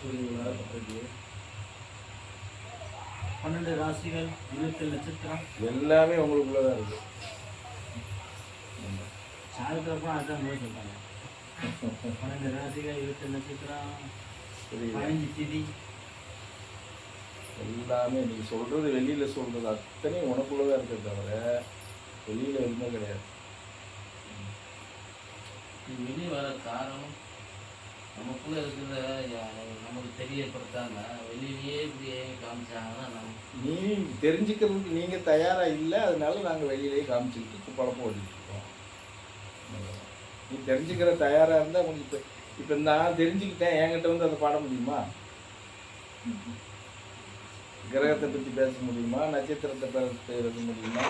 சொல்லுவீங்களா இருக்கு பன்னெண்டு ராசிகள் இருபத்தேழு நட்சத்திரம். எல்லாமே உங்களுக்குள்ள தான் இருக்கு. சாருக்கிறப்ப அதான் போய் சொல்றாங்க. பன்னெண்டு ராசிகள் இருபத்தேழு நட்சத்திரம். பதினஞ்சு திதி. எல்லாமே நீ சொல்றது வெளியில சொல்றது அத்தனையும் உனக்குள்ள தான் இருக்கே தவிர வெளியில எதுவுமே கிடையாது. வெளியே வர காரணம் நமக்குள்ளே இருக்கிற நமக்கு தெரியப்படுத்தாங்க வெளியிலேயே இப்படியே காமிச்சாங்கன்னா நம்ம நீ தெரிஞ்சுக்கிறதுக்கு நீங்க தயாரா இல்லை அதனால நாங்க வெளியிலேயே காமிச்சுக்கிட்டு குழப்பம் ஓடிட்டுருக்கோம் நீ தெரிஞ்சுக்கிற தயாரா இருந்தா உனக்கு இப்போ இப்போ நான் தெரிஞ்சுக்கிட்டேன் என்கிட்ட வந்து அதை பாட முடியுமா? கிரகத்தை பற்றி பேச முடியுமா? நட்சத்திரத்தை பேச முடியுமா?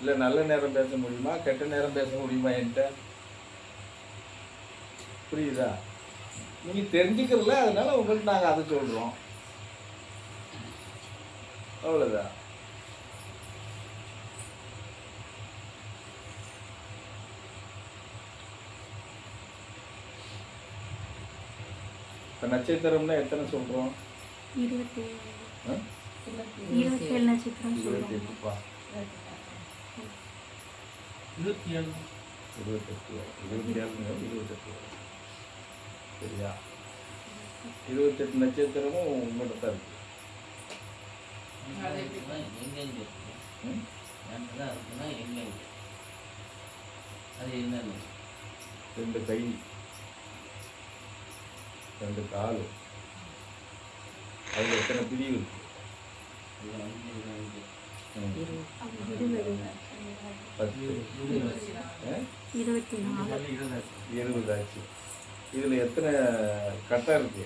இல்லை நல்ல நேரம் பேச முடியுமா? கெட்ட நேரம் பேச முடியுமா என்கிட்ட? புரியுதா? நீங்கள் தெரிஞ்சுக்கிறல அதனால உங்களுக்கு நாங்கள் அதை சொல்கிறோம் அவ்வளோதான் இப்போ நட்சத்திரம்னா எத்தனை சொல்கிறோம் இருபத்தி? இருபத்தேழு நட்சத்திரம் இருபத்தி எட்டுப்பா இருபத்தி ஏழு. இருபத்தெட்டு இருபத்தி ஏழு இருபத்தெட்டு சரியா இருபத்தெட்டு நட்சத்திரமும் உங்கள்கிட்ட தான் இருக்கு எங்கெங்க இருக்கு ம்? என்கிட்ட தான் இருக்குன்னா எங்கெங்க அது என்னன்னு ரெண்டு கை ரெண்டு கால் அதில் எத்தனை பிரிவு இருக்கு இது அஞ்சு இது அஞ்சு ம். இருபது பத்து ஆ? இருபத்தி நாலு இருபது இருபது ஆச்சு இதில் எத்தனை கட்டம் இருக்கு?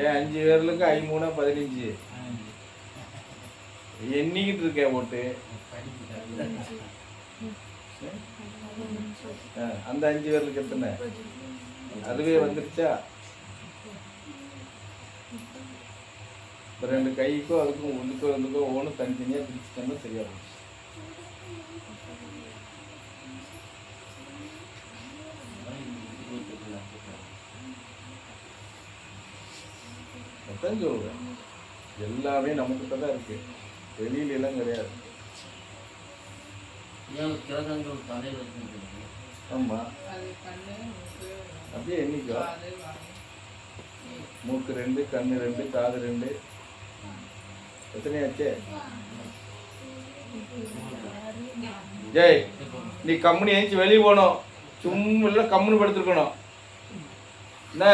ஏன் அஞ்சு பேர்லுக்கு ஐமூணா பதினஞ்சு. எண்ணிக்கிட்டு இருக்கேன் ஓட்டு அந்த அஞ்சு பேர்லுக்கு எத்தனை? அதுவே வந்துருச்சா? இப்போ ரெண்டு கைக்கும் அதுக்கும் ஒன்றுக்கும் ஒன்றுக்கும் ஒவ்வொன்றும் தனித்தனியாக பிரிச்சுட்டோம்னா சரியா போச்சு இருபத்தெட்டு நட்சத்திரம் அதான் சொல்கிறேன் எல்லாமே நம்மக்கிட்ட தான் இருக்கு. வெளியில எல்லாம் கிடையாது. ஆமாம் அப்படியே எண்ணிக்கோ. மூக்கு ரெண்டு கண்ணு ரெண்டு காது ரெண்டு. எத்தனையாச்சு? ஜெய் நீ கம்முனி ஏஞ்சி வெளியே போகணும். சும்மா இல்லை கம்முனு படுத்துருக்கணும். என்ன?